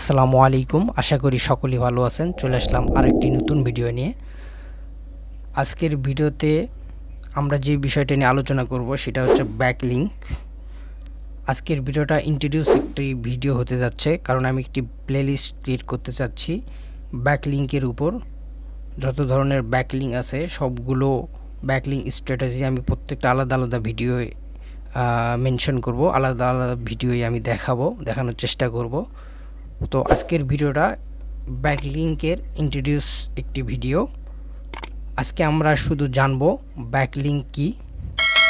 আসসালামু আলাইকুম। আশা করি সকলেই ভালো আছেন। চলে আসলাম আরেকটি নতুন ভিডিও নিয়ে। আজকের ভিডিওতে আমরা যে বিষয়টা নিয়ে আলোচনা করব সেটা হচ্ছে ব্যাকলিঙ্ক আজকের ভিডিওটা ইন্ট্রোডিউস একটি ভিডিও হতে যাচ্ছে, কারণ আমি একটি প্লেলিস্ট ক্রিয়েট করতে চাচ্ছি ব্যাকলিঙ্কের উপর। যত ধরনের ব্যাকলিঙ্ক আছে, সবগুলো ব্যাকলিঙ্ক স্ট্র্যাটেজি আমি প্রত্যেকটা আলাদা আলাদা ভিডিও মেনশন করব। আলাদা আলাদা ভিডিওই আমি দেখাবো, দেখানোর চেষ্টা করব। তো আজকের ভিডিওটা ব্যাকলিঙ্কের ইন্ট্রোডিউস একটি ভিডিও আজকে আমরা শুধু জানব ব্যাকলিঙ্ক কি,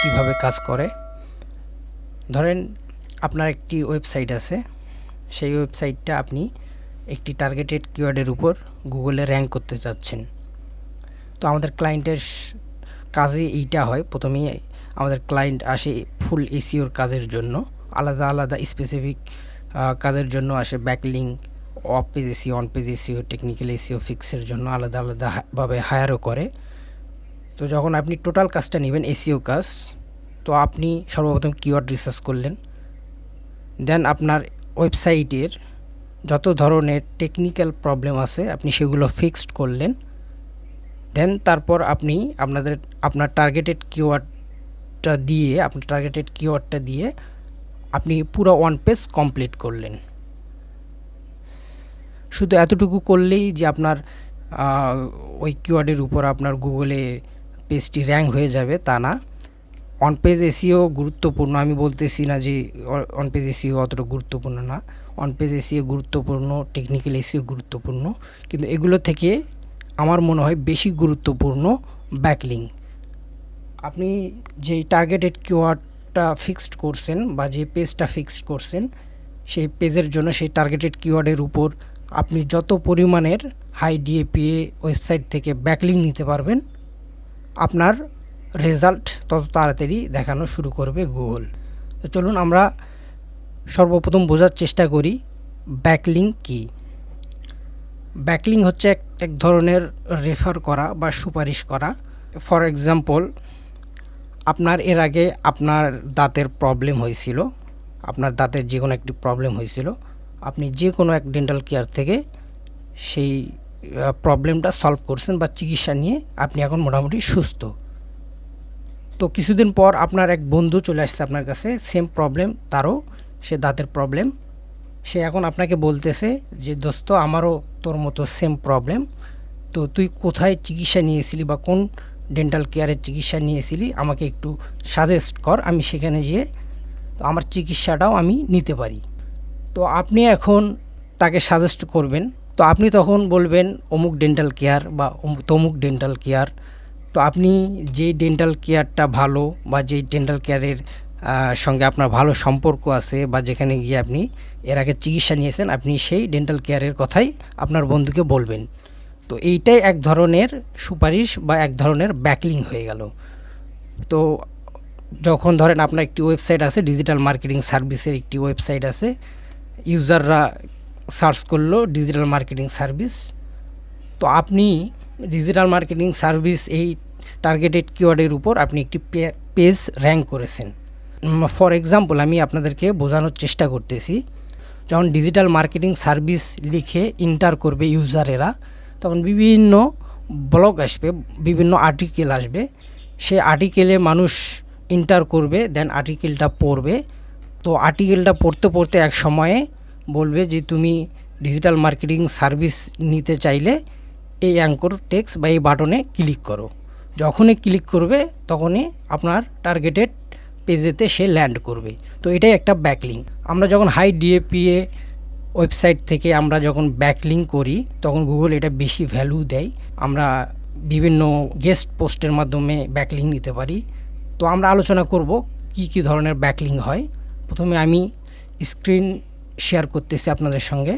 কীভাবে কাজ করে। ধরেন আপনার একটি ওয়েবসাইট আছে, সেই ওয়েবসাইটটা আপনি একটি টার্গেটেড কিওয়ার্ডের উপর গুগলে র্যাঙ্ক করতে চাচ্ছেন। তো আমাদের ক্লায়েন্টের কাজে এইটা হয়। প্রথমেই আমাদের ক্লায়েন্ট আসে ফুল এসিওর কাজের জন্য, আলাদা আলাদা স্পেসিফিক কাজের জন্য আসে backlink off page SEO on page SEO technical SEO ফিক্সের জন্য আলাদা আলাদাভাবে হায়ারও করে। তো যখন আপনি টোটাল কাজটা নেবেন এসিও কাজ, তো আপনি সর্বপ্রথম কিওয়ার্ড রিসার্চ করলেন। দেন আপনার ওয়েবসাইটের যত ধরনের টেকনিক্যাল প্রবলেম আছে, আপনি সেগুলো ফিক্সড করলেন। দেন তারপর আপনি আপনাদের, আপনার টার্গেটেড কিওয়ার্ডটা দিয়ে, আপনার টার্গেটেড কিওয়ার্ডটা দিয়ে আপনি পুরো ওয়ান পেজ কমপ্লিট করলেন। শুধু এতটুকু করলেই যে আপনার ওই কিওয়ার্ডের উপর আপনার গুগলে পেজটি র্যাঙ্ক হয়ে যাবে, তা না। অন পেজ এসিও গুরুত্বপূর্ণ, আমি বলতেছি না যে অন পেজ এসিও অতটা গুরুত্বপূর্ণ না। অন পেজ এসিও গুরুত্বপূর্ণ, টেকনিক্যাল এসিও গুরুত্বপূর্ণ, কিন্তু এগুলো থেকে আমার মনে হয় বেশি গুরুত্বপূর্ণ ব্যাকলিং। আপনি যেই টার্গেটেড কিওয়ার্ডটা ফিক্সড করছেন বা যে পেজটা ফিক্সড করছেন, সেই পেজের জন্য সেই টার্গেটেড কিওয়ার্ডের উপর আপনি যত পরিমাণের হাই ডিএপিএ ওয়েবসাইট থেকে ব্যাকলিং নিতে পারবেন, আপনার রেজাল্ট তত তাড়াতাড়ি দেখানো শুরু করবে গুগল তো চলুন আমরা সর্বপ্রথম বোঝার চেষ্টা করি ব্যাকলিং কি। ব্যাকলিং হচ্ছে এক এক ধরনের রেফার করা বা সুপারিশ করা। ফর এক্সাম্পল আপনার এর আগে আপনার দাঁতের প্রবলেম হয়েছিল। আপনার দাঁতের যে কোনো একটি প্রবলেম হয়েছিল। আপনি যে কোনো এক ডেন্টাল কেয়ার থেকে সেই প্রবলেমটা সলভ করছেন বা চিকিৎসা নিয়ে আপনি এখন মোটামুটি সুস্থ। তো কিছুদিন পর আপনার এক বন্ধু চলে আসছে আপনার কাছে সেম প্রবলেম তারও, সে দাঁতের প্রবলেম সে এখন আপনাকে বলতেছে যে, দোস্ত, আমারও তোর মতো সেম প্রবলেম তো তুই কোথায় চিকিৎসা নিয়েছিলি বা কোন ডেন্টাল কেয়ারের চিকিৎসা নিয়েছিলি, আমাকে একটু সাজেস্ট কর, আমি সেখানে যেয়ে তো আমার চিকিৎসাটাও আমি নিতে পারি। তো আপনি এখন তাকে সাজেস্ট করবেন, তো আপনি তখন বলবেন, অমুক ডেন্টাল কেয়ার বা তমুক ডেন্টাল কেয়ার তো আপনি যেই ডেন্টাল কেয়ারটা ভালো বা যেই ডেন্টাল কেয়ারের সঙ্গে আপনার ভালো সম্পর্ক আছে বা যেখানে গিয়ে আপনি এর আগে চিকিৎসা নিয়েছেন, আপনি সেই ডেন্টাল কেয়ারের কথাই আপনার বন্ধুকে বলবেন। তো এইটাই এক ধরনের সুপারিশ বা এক ধরনের ব্যাকলিং হয়ে গেল। তো যখন ধরেন আপনার একটি ওয়েবসাইট আছে ডিজিটাল মার্কেটিং সার্ভিসের একটি ওয়েবসাইট আছে ইউজাররা সার্চ করল ডিজিটাল মার্কেটিং সার্ভিস তো আপনি ডিজিটাল মার্কেটিং সার্ভিস এই টার্গেটেড কিওয়ার্ডের উপর আপনি একটি পেজ র্যাঙ্ক করেছেন। ফর এক্সাম্পল আমি আপনাদেরকে বোঝানোর চেষ্টা করতেছি, যখন ডিজিটাল মার্কেটিং সার্ভিস লিখে ইন্টার করবে ইউজারেরা তখন বিভিন্ন ব্লগ আসবে, বিভিন্ন আর্টিকেল আসবে। সে আর্টিকেলে মানুষ ইন্টার করবে দেন আর্টিকেলটা পড়বে। তো আর্টিকেলটা পড়তে পড়তে এক সময়ে বলবে যে, তুমি ডিজিটাল মার্কেটিং সার্ভিস নিতে চাইলে এই অ্যাঙ্কর টেক্স বা এই বাটনে ক্লিক করো। যখনই ক্লিক করবে, তখনই আপনার টার্গেটেড পেজেতে সে ল্যান্ড করবে। তো এটাই একটা ব্যাকলিং আমরা যখন হাই ডিএপিএ ওয়েবসাইট থেকে আমরা যখন ব্যাকলিং করি, তখন গুগল এটা বেশি ভ্যালু দেয়। আমরা বিভিন্ন গেস্ট পোস্টের মাধ্যমে ব্যাকলিং নিতে পারি। তো আমরা আলোচনা করব কি কি ধরনের ব্যাকলিং হয়। প্রথমে আমি স্ক্রিন শেয়ার করতেছি আপনাদের সঙ্গে।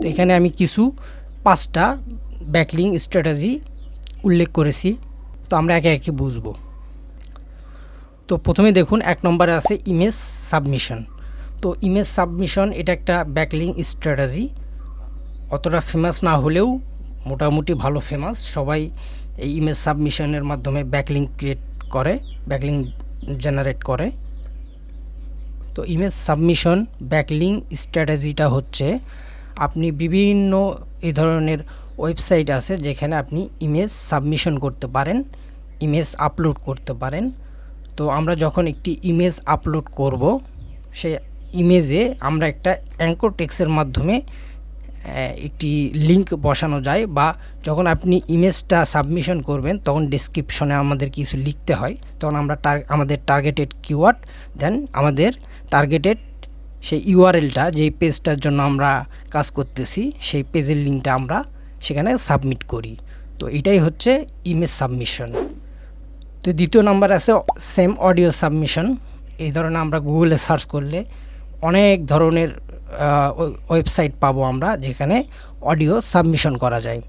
তো এখানে আমি কিছু পাঁচটা ব্যাকলিং স্ট্র্যাটেজি উল্লেখ করেছি। তো আমরা একে একে বুঝব। তো প্রথমে দেখুন, এক নম্বরে আছে ইমেজ সাবমিশন তো ইমেজ সাবমিশন এটা একটা ব্যাকলিং স্ট্র্যাটাজি অতটা ফেমাস না হলেও মোটামুটি ভালো ফেমাস সবাই এই ইমেজ সাবমিশনের মাধ্যমে ব্যাকলিং ক্রিয়েট করে ব্যাকলিং জেনারেট করে। তো ইমেজ সাবমিশন ব্যাকলিং স্ট্র্যাটেজিটা হচ্ছে, আপনি বিভিন্ন এই ধরনের ওয়েবসাইট আছে যেখানে আপনি ইমেজ সাবমিশন করতে পারেন ইমেজ আপলোড করতে পারেন। তো আমরা যখন একটি ইমেজ আপলোড করব সেই ইমেজে আমরা একটা অ্যাঙ্কর টেক্সের মাধ্যমে একটি লিংক বসানো যায় বা যখন আপনি ইমেজটা সাবমিশন করবেন, তখন ডেসক্রিপশনে আমাদের কিছু লিখতে হয়। তখন আমরা আমাদের টার্গেটেড কিওয়ার্ড দেন আমাদের টার্গেটেড সেই ইউআরএলটা যেই পেজটার জন্য আমরা কাজ করতেছি, সেই পেজের লিঙ্কটা আমরা সেখানে সাবমিট করি। তো এটাই হচ্ছে ইমেজ সাবমিশন তো দ্বিতীয় নাম্বার আছে সেম অডিও সাবমিশন এই ধরনের আমরা গুগলে সার্চ করলে অনেক ধরনের ওয়েবসাইট পাবো আমরা যেখানে অডিও সাবমিশন করা যায়।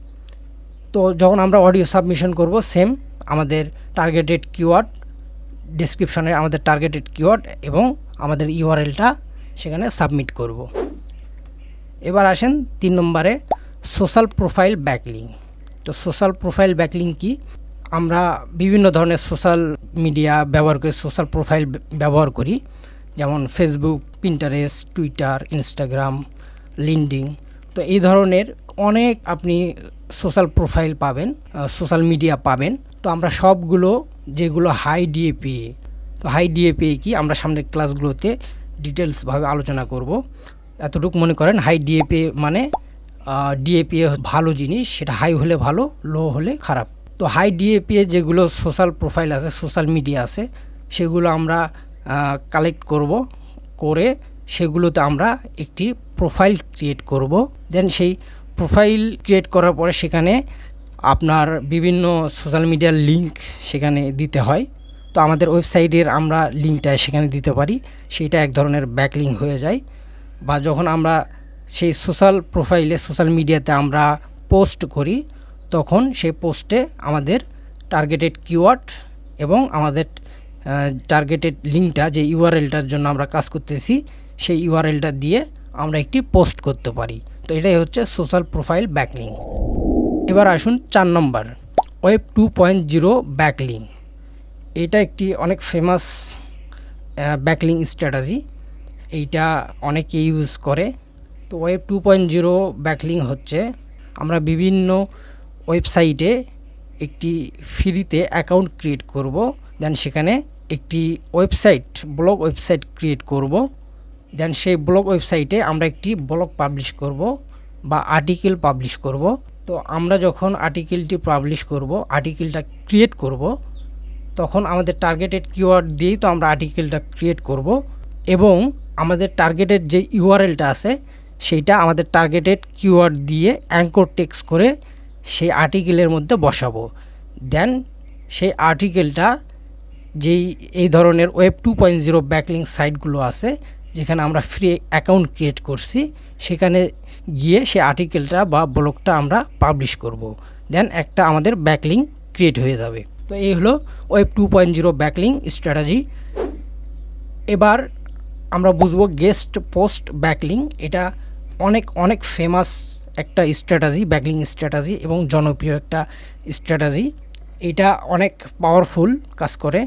তো যখন আমরা অডিও সাবমিশন করব, সেম আমাদের টার্গেটেড কিওয়ার্ড ডিসক্রিপশনে আমাদের টার্গেটেড কিওয়ার্ড এবং আমাদের ইউআরএলটা সেখানে সাবমিট করব। এবার আসেন তিন নম্বরে সোশ্যাল প্রোফাইল ব্যাকলিং তো সোশ্যাল প্রোফাইল ব্যাকলিং কি? আমরা বিভিন্ন ধরনের সোশ্যাল মিডিয়া ব্যবহার করে সোশ্যাল প্রোফাইল ব্যবহার করি। যেমন Facebook Pinterest Twitter Instagram LinkedIn তো এই ধরনের অনেক আপনি সোশ্যাল প্রোফাইল পাবেন সোশ্যাল মিডিয়া পাবেন। তো আমরা সবগুলো যেগুলো হাই ডিএপিএ তো হাই ডিএপিএ কি আমরা সামনের ক্লাসগুলোতে ডিটেলসভাবে আলোচনা করব। এতটুকু মনে করেন হাই ডিএপিএ মানে ডিএপিএ ভালো জিনিস, সেটা হাই হলে ভালো লো হলে খারাপ। তো হাই ডিএপিএ যেগুলো সোশ্যাল প্রোফাইল আছে সোশ্যাল মিডিয়া আছে, সেগুলো আমরা কালেক্ট করব, করে সেগুলোতে আমরা একটি প্রোফাইল ক্রিয়েট করব। দেন সেই প্রোফাইল ক্রিয়েট করার পরে সেখানে আপনার বিভিন্ন সোশ্যাল মিডিয়ার লিংক সেখানে দিতে হয়। তো আমাদের ওয়েবসাইটের আমরা লিঙ্কটা সেখানে দিতে পারি। সেটা এক ধরনের ব্যাকলিং হয়ে যায়। বা যখন আমরা সেই সোশ্যাল প্রোফাইলে সোশ্যাল মিডিয়াতে আমরা পোস্ট করি, তখন সেই পোস্টে আমাদের টার্গেটেড কিওয়ার্ড এবং আমাদের টার্গেটেড লিঙ্কটা যে ইউআরএলটার জন্য আমরা কাজ করতেছি, সেই ইউআরএলটা দিয়ে আমরা একটি পোস্ট করতে পারি। তো এটাই হচ্ছে সোশ্যাল প্রোফাইল ব্যাকলিং এবার আসুন চার নম্বর web two point zero backlink এটা একটি অনেক ফেমাস ব্যাকলিং স্ট্র্যাটাজি এইটা অনেকে ইউজ করে। তো web two point zero backlink হচ্ছে, আমরা বিভিন্ন ওয়েবসাইটে একটি ফ্রিতে অ্যাকাউন্ট ক্রিয়েট করব দেন সেখানে একটি ওয়েবসাইট, ব্লগ ওয়েবসাইট ক্রিয়েট করব। দেন সেই ব্লগ ওয়েবসাইটে আমরা একটি ব্লগ পাবলিশ করব বা আর্টিকেল পাবলিশ করব। তো আমরা যখন আর্টিকেলটি পাবলিশ করব আর্টিকেলটা ক্রিয়েট করব, তখন আমাদের টার্গেটেড কিওয়ার্ড দিয়েই তো আমরা আর্টিকেলটা ক্রিয়েট করব। এবং আমাদের টার্গেটেড যে ইউআরএলটা আছে, সেইটা আমাদের টার্গেটেড কিওয়ার্ড দিয়ে অ্যাঙ্কর টেক্স করে সেই আর্টিকেলের মধ্যে বসাবো। দেন সেই আর্টিকেলটা যেই, এই ধরনের web two point zero backlink সাইটগুলো আছে, যেখানে আমরা ফ্রি অ্যাকাউন্ট ক্রিয়েট করছি, সেখানে গিয়ে সে আর্টিকেলটা বা ব্লগটা আমরা পাবলিশ করব। দেন একটা আমাদের ব্যাকলিং ক্রিয়েট হয়ে যাবে। তো এই হলো web two point zero backlink strategy এবার আমরা বুঝব গেস্ট পোস্ট ব্যাকলিং এটা অনেক অনেক ফেমাস একটা স্ট্র্যাটাজি ব্যাকলিং স্ট্র্যাটাজি এবং জনপ্রিয় একটা স্ট্র্যাটাজি এটা অনেক পাওয়ারফুল কাজ করে।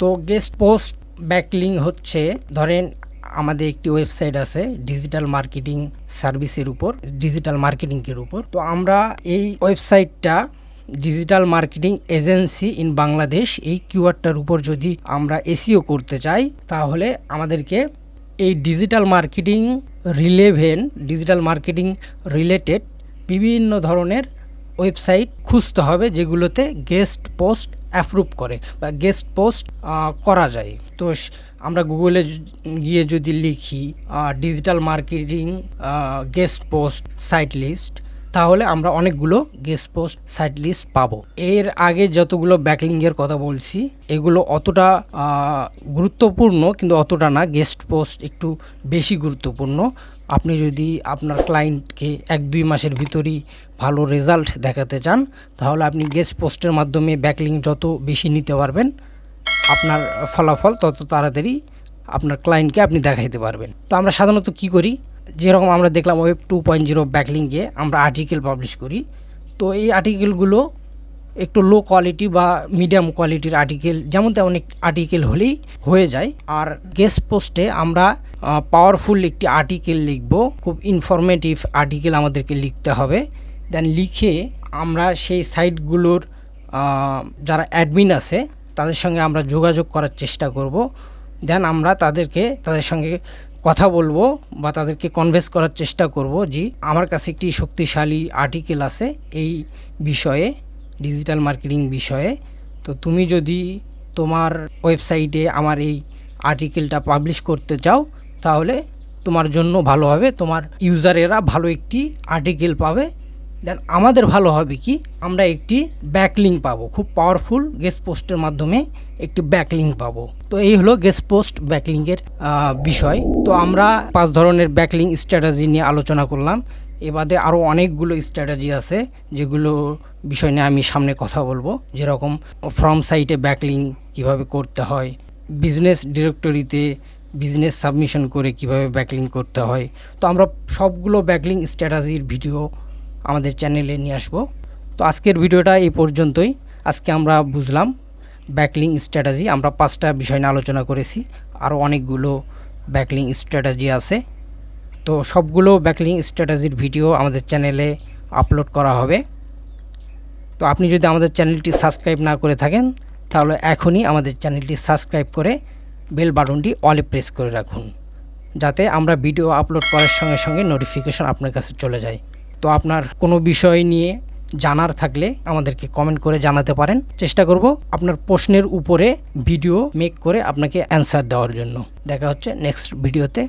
তো গেস্ট পোস্ট ব্যাকলিং হচ্ছে, ধরেন আমাদের একটি ওয়েবসাইট আছে ডিজিটাল মার্কেটিং সার্ভিসের উপর ডিজিটাল মার্কেটিংয়ের উপর। তো আমরা এই ওয়েবসাইটটা digital marketing agency in Bangladesh এই কিউআরটার উপর যদি আমরা এসিও করতে চাই, তাহলে আমাদেরকে এই digital marketing relevant digital marketing related বিভিন্ন ধরনের ওয়েবসাইট খুঁজতে হবে যেগুলোতে গেস্ট পোস্ট অ্যাপ্রুভ করে বা গেস্ট পোস্ট করা যায়। তো আমরা গুগলে গিয়ে যদি লিখি digital marketing guest post, site list, তাহলে আমরা অনেকগুলো গেস্ট পোস্ট, সাইট লিস্ট পাবো। এর আগে যতগুলো ব্যাকলিংয়ের কথা বলছি, এগুলো অতটা গুরুত্বপূর্ণ, কিন্তু অতটা না। গেস্ট পোস্ট একটু বেশি গুরুত্বপূর্ণ। আপনি যদি আপনার ক্লায়েন্টকে এক দুই মাসের ভিতরই ভালো রেজাল্ট দেখাতে চান, তাহলে আপনি গেস্ট পোস্টের মাধ্যমে ব্যাকলিং যত বেশি নিতে পারবেন, আপনার ফলাফল তত তাড়াতাড়ি আপনার ক্লায়েন্টকে আপনি দেখাইতে পারবেন। তো আমরা সাধারণত কি করি? যেরকম আমরা দেখলাম ওয়েব টু পয়েন্ট জিরো ব্যাকলিংয়ে আমরা আর্টিকেল পাবলিশ করি। তো এই আর্টিকেলগুলো একটু লো কোয়ালিটি বা মিডিয়াম কোয়ালিটির আর্টিকেল যেমন তেমন আর্টিকেল হলেই হয়ে যায়। আর গেস্ট পোস্টে আমরা পাওয়ারফুল একটি আর্টিকেল লিখব। খুব ইনফরমেটিভ আর্টিকেল আমাদেরকে লিখতে হবে। দেন লিখে আমরা সেই সাইটগুলোর যারা অ্যাডমিন আছে, তাদের সঙ্গে আমরা যোগাযোগ করার চেষ্টা করব। দেন আমরা তাদেরকে, তাদের সঙ্গে কথা বলব বা তাদেরকে কনভেন্স করার চেষ্টা করব যে, আমার কাছে একটি শক্তিশালী আর্টিকেল আছে এই বিষয়ে। ডিজিটাল মার্কেটিং বিষয়ে, তো তুমি যদি তোমার ওয়েবসাইটে আমার এই আর্টিকেলটা পাবলিশ করতে চাও, তাহলে তোমার জন্য ভালো হবে। তোমার ইউজারেরা ভালো একটি আর্টিকেল পাবে। দেন আমাদের ভালো হবে কি? আমরা একটি ব্যাকলিং পাবো। খুব পাওয়ারফুল গেস্ট পোস্টের মাধ্যমে একটি ব্যাকলিং পাবো। তো এই হলো গেস্ট পোস্ট ব্যাকলিংয়ের বিষয়। তো আমরা পাঁচ ধরনের ব্যাকলিং স্ট্র্যাটাজি নিয়ে আলোচনা করলাম। এ বাদে আরও অনেকগুলো স্ট্র্যাটাজি আছে যেগুলো বিষয় নিয়ে আমি সামনে কথা বলব। যেরকম ফ্রম সাইটে ব্যাকলিং কীভাবে করতে হয় বিজনেস ডিরেক্টরিতে বিজনেস সাবমিশন করে কীভাবে ব্যাকলিং করতে হয়। তো আমরা সবগুলো ব্যাকলিং স্ট্র্যাটাজির ভিডিও আমাদের চ্যানেলে নিয়ে আসব। তো আজকের ভিডিওটা এই পর্যন্তই। আজকে আমরা বুঝলাম ব্যাকলিং স্ট্র্যাটাজি আমরা পাঁচটা বিষয় নিয়ে আলোচনা করেছি। আরও অনেকগুলো ব্যাকলিং স্ট্র্যাটাজি আছে। তো সবগুলো ব্যাকলিং স্ট্র্যাটাজির ভিডিও আমাদের চ্যানেলে আপলোড করা হবে। তো আপনি যদি আমাদের চ্যানেলটি সাবস্ক্রাইব না করে থাকেন, তাহলে এখনই আমাদের চ্যানেলটি সাবস্ক্রাইব করে বেল বাটনটি অলে প্রেস করে রাখুন। যাতে আমরা ভিডিও আপলোড করার সঙ্গে সঙ্গে নোটিফিকেশন আপনার কাছে চলে যায়। তো আপনার কোনো বিষয় নিয়ে জানার থাকলে আমাদেরকে কমেন্ট করে জানাতে পারেন। চেষ্টা করব আপনার প্রশ্নের উপরে ভিডিও মেক করে আপনাকে অ্যান্সার দেওয়ার জন্য। দেখা হচ্ছে নেক্সট ভিডিওতে